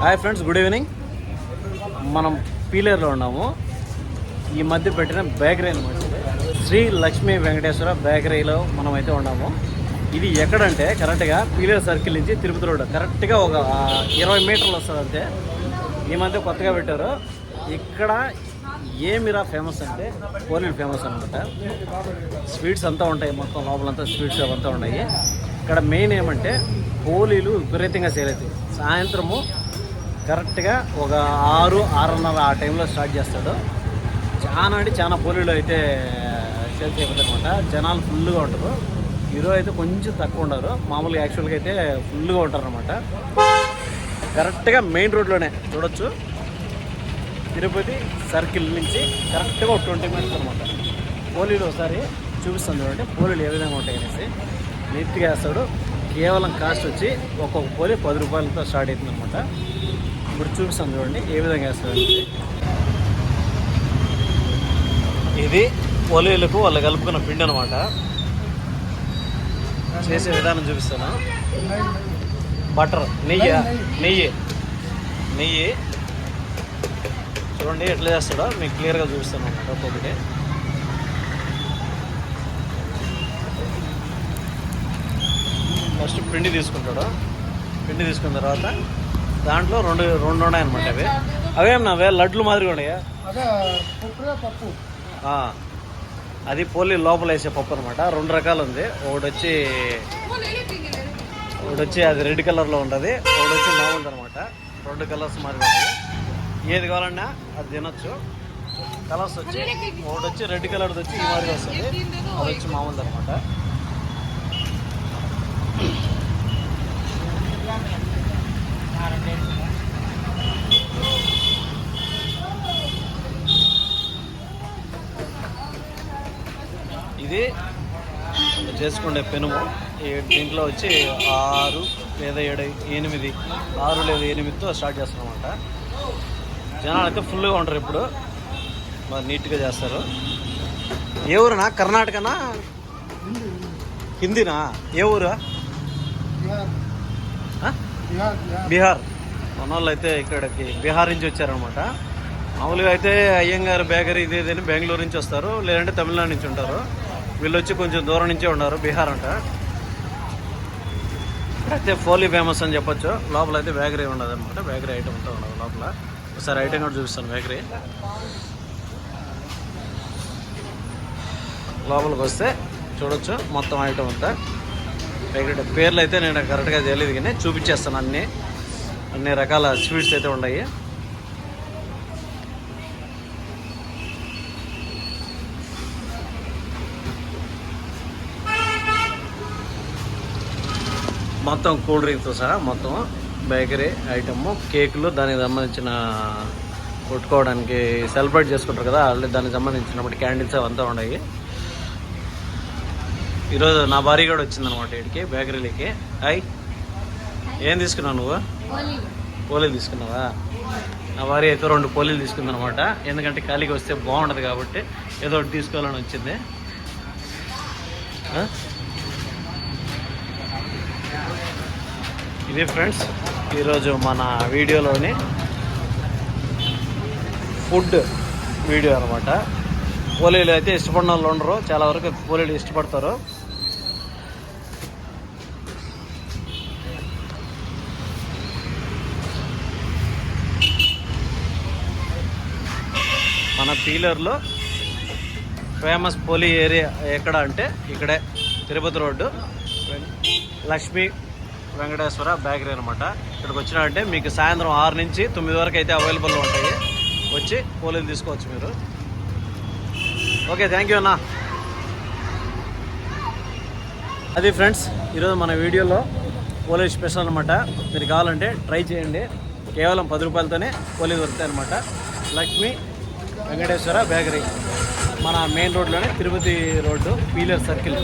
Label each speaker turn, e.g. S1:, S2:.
S1: Hi friends good evening. మనం పీలేర్లో ఉన్నాము. ఈ మధ్య పెట్టిన బేకరీ అనమాట శ్రీ లక్ష్మీ వెంకటేశ్వర బేకరీలో మనం అయితే ఉన్నాము. ఇది ఎక్కడంటే కరెక్ట్గా పీలేరు సర్కిల్ నుంచి తిరుపతి రోడ్ కరెక్ట్గా ఒక ఇరవై మీటర్లు వస్తుంది అంతే. ఈ మధ్య కొత్తగా పెట్టారు. ఇక్కడ ఏమిరా ఫేమస్ అంటే పోలీలు ఫేమస్ అనమాట స్వీట్స్ అంతా ఉంటాయి మొత్తం లోపలంతా స్వీట్స్ అవంతా ఉన్నాయి. ఇక్కడ మెయిన్ ఏమంటే పోలీలు విపరీతంగా సేల్ అవుతాయి. సాయంత్రము కరెక్ట్గా ఒక ఆరు ఆరున్నర ఆ టైంలో స్టార్ట్ చేస్తాడు. చాలా అంటే చాలా పోలీలు అయితే సేల్స్ అయిపోతాయి అనమాట జనాలు ఫుల్గా ఉంటారు. హీరో అయితే కొంచెం తక్కువ ఉండరు. మామూలుగా యాక్చువల్గా అయితే ఫుల్గా ఉంటారనమాట కరెక్ట్గా మెయిన్ రోడ్లోనే చూడొచ్చు. తిరుపతి సర్కిల్ నుంచి కరెక్ట్గా ఒక ట్వంటీ మినిట్స్ అనమాట పోలీలు ఒకసారి చూపిస్తాను చూడండి. పోలీలు ఏ విధంగా ఉంటాయి అనేసి. నీట్గా వేస్తాడు. కేవలం కాస్ట్ వచ్చి ఒక్కొక్క పోలీ పది రూపాయలతో స్టార్ట్ అవుతుంది అనమాట ఇప్పుడు చూపిస్తాను చూడండి ఏ విధంగా వేస్తారంటే ఇది పోలీలకు వాళ్ళు కలుపుకున్న పిండి అనమాట చేసే విధానం చూపిస్తాను. బటర్ నెయ్యి నెయ్యి నెయ్యి. చూడండి ఎట్లా చేస్తాడో మీకు క్లియర్గా చూపిస్తాను అనమాట ఒక్కొక్కటి. ఫస్ట్ పిండి తీసుకుంటాడు. పిండి తీసుకున్న తర్వాత దాంట్లో రెండు రెండు ఉన్నాయన్నమాట అవి. అవేం నావే లడ్లు మాదిరిగా ఉన్నాయా?
S2: పప్పు.
S1: అది పోలీ లోపల వేసే పప్పు అనమాట రెండు రకాలు ఉంది. ఒకటి వచ్చి ఒకటి వచ్చి అది రెడ్ కలర్లో ఉంటుంది. ఒకటి వచ్చి మామూలుది అనమాట రెండు కలర్స్ మారి ఉంటాయి ఏది కావాలన్నా అది తినొచ్చు. కలర్స్ వచ్చి ఒకటి వచ్చి రెడ్ కలర్ది వచ్చి ఈ మాదిరి వస్తుంది. అది వచ్చి మామూలుది అనమాట ఇది చేసుకునే పెనుము. ఈ దీంట్లో వచ్చి ఆరు లేదా ఏడు ఎనిమిది ఆరు లేదా ఎనిమిదితో స్టార్ట్ చేస్తారనమాట జనాలు అయితే ఫుల్గా ఉంటారు ఇప్పుడు. బాగా నీట్గా చేస్తారు. ఏ ఊరునా? కర్ణాటకనా? హిందీనా? ఏ ఊరు?
S2: బీహార్.
S1: మన వాళ్ళు అయితే ఇక్కడికి బీహార్ నుంచి వచ్చారనమాట మామూలుగా అయితే అయ్యంగారు బేకరీ ఇది బెంగళూరు నుంచి వస్తారు. లేదంటే తమిళనాడు నుంచి ఉంటారు. వీళ్ళు వచ్చి కొంచెం దూరం నుంచే ఉన్నారు. బీహార్ అంట. అయితే ఫోలీ ఫేమస్ అని చెప్పొచ్చు. లోపల అయితే బేకరీ ఉండదు అనమాట బేకరీ ఐటమ్ అంతా ఉండదు లోపల. ఒకసారి ఐటమ్ కూడా చూపిస్తాను బేకరీ లోపలికి వస్తే చూడొచ్చు మొత్తం ఐటమ్ అంతా. బేకరీ పేర్లు అయితే నేను కరెక్ట్గా తెలియదు కానీ చూపించేస్తాను అన్నీ. అన్ని రకాల స్వీట్స్ అయితే ఉన్నాయి. మొత్తం కూల్ డ్రింక్తో సహా మొత్తం బేకరీ ఐటమ్ కేకులు దానికి సంబంధించిన కొట్టుకోవడానికి సెలబ్రేట్ చేసుకుంటారు కదా ఆల్రెడీ దానికి సంబంధించినప్పుడు క్యాండిల్స్ అవంతా ఉన్నాయి. ఈరోజు నా భార్య కూడా వచ్చిందనమాట ఇక్కడికి బేకరీలకి. హాయ్. ఏం తీసుకున్నావు నువ్వు? పోలీలు తీసుకున్నావా? నా భార్య అయితే రెండు పోలీలు తీసుకుందనమాట ఎందుకంటే ఖాళీగా వస్తే బాగుండదు కాబట్టి ఏదో ఒకటి తీసుకోవాలని వచ్చింది. ఆ? ఇది ఫ్రెండ్స్. ఈరోజు మన వీడియోలోని ఫుడ్ వీడియో అనమాట పోలీలు అయితే ఇష్టపడిన వాళ్ళు ఉండరు. చాలా వరకు పోలీలు ఇష్టపడతారు. మన పీలర్లో ఫేమస్ పోలీ ఏరియా ఎక్కడ అంటే ఇక్కడే తిరుపతి రోడ్డు. లక్ష్మీ వెంకటేశ్వర బేకరీ అనమాట ఇక్కడికి వచ్చినారంటే మీకు సాయంత్రం ఆరు నుంచి తొమ్మిది వరకు అయితే అవైలబుల్లో ఉంటాయి. వచ్చి పోలీలు తీసుకోవచ్చు మీరు. ఓకే థ్యాంక్ యూ అన్నా. అది ఫ్రెండ్స్ ఈరోజు మన వీడియోలో పోలీస్ స్పెషల్ అనమాట మీరు కావాలంటే ట్రై చేయండి. కేవలం పది రూపాయలతోనే పోలీస్ దొరుకుతాయి అనమాట లక్ష్మి వెంకటేశ్వర బేకరీ. మన మెయిన్ రోడ్లోనే తిరుపతి రోడ్డు పీలర్ సర్కిల్.